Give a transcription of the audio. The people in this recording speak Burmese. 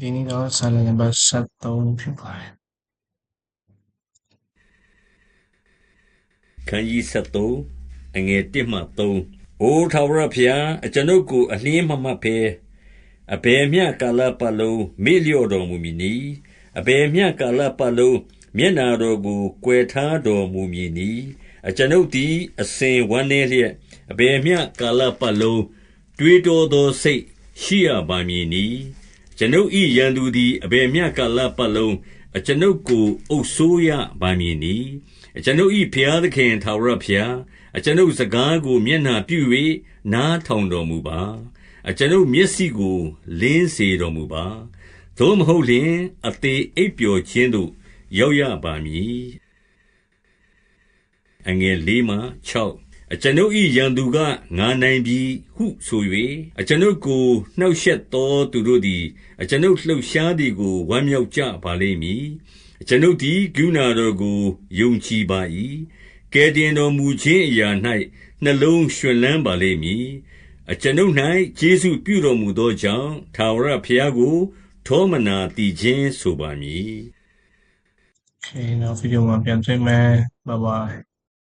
ဒီနေ့တော့ဆာလနံပါတ်73ဖြစ်ပါတယ်ခန်းကြီး73အငယ်1မှ3အိုထာဝရဖျားအကျွန်ုပ်ကိုအလင်းမမှတ်ဖဲအဘယ်မျှကာလပတ်လုံးမေ့လျော့တော်မူမည်နီအဘယ်မျှကာလပတ်လုံးမျက်နာတော်ကိုကွယ်ထားတော်မူမည်နီအကျွန်ုပ်သည်အစဉ်ဝမ်းနည်းလျက်အဘယ်မျှကာလပတ်လုံးတွေးတောသောစိတ်ရှိရပါမည်နီ ကျွန်ုပ်ဤရန်သူသည် အဘယ်မျှကာလပတ်လုံး အကျွန်ုပ်ကို အုပ်ဆိုးရပါမည်နီအကျွန်ုပ်၏ဖျားသခင် ထာဝရဖျား အကျွန်ုပ်စကားကို မျက်နှာပြု၍နားထောင်တော်မူပါ အကျွန်ုပ်မျက်စိကို လင်းစေတော်မူပါ သို့မဟုတ်လျှင် အသေးအိပ်ပျော်ခြင်းသို့ ရောက်ရပါမည်အငယ်၄မှ6 အကျွန်ုပ်၏ရန်သူကငါနိုင်ပြီဟုဆို၍အကျွန်ုပ်ကို နှောင့်ရှက်သောသူတို့သည် အကျွန်ုပ်လှုပ်ရှားသည်ကို ဝမ်းမြောက်ကြပါလိမ့်မည်။အကျွန်ုပ်သည် ကရုဏာတော်ကို ယုံကြည်ပါ၏။ကယ်တင်တော်မူခြင်းအရာ၌နှလုံးရွှင်လန်းပါလိမ့်မည်။အကျွန်ုပ်၌ကျေးဇူးပြုတော်မူသောကြောင့်၊ထာဝရဘုရားကို ထောမနာသီချင်းဆိုပါမည်။နောက်ဗီဒီယိုမှာ ပြန်တွေ့မယ်။ဘိုင်ဘိုင်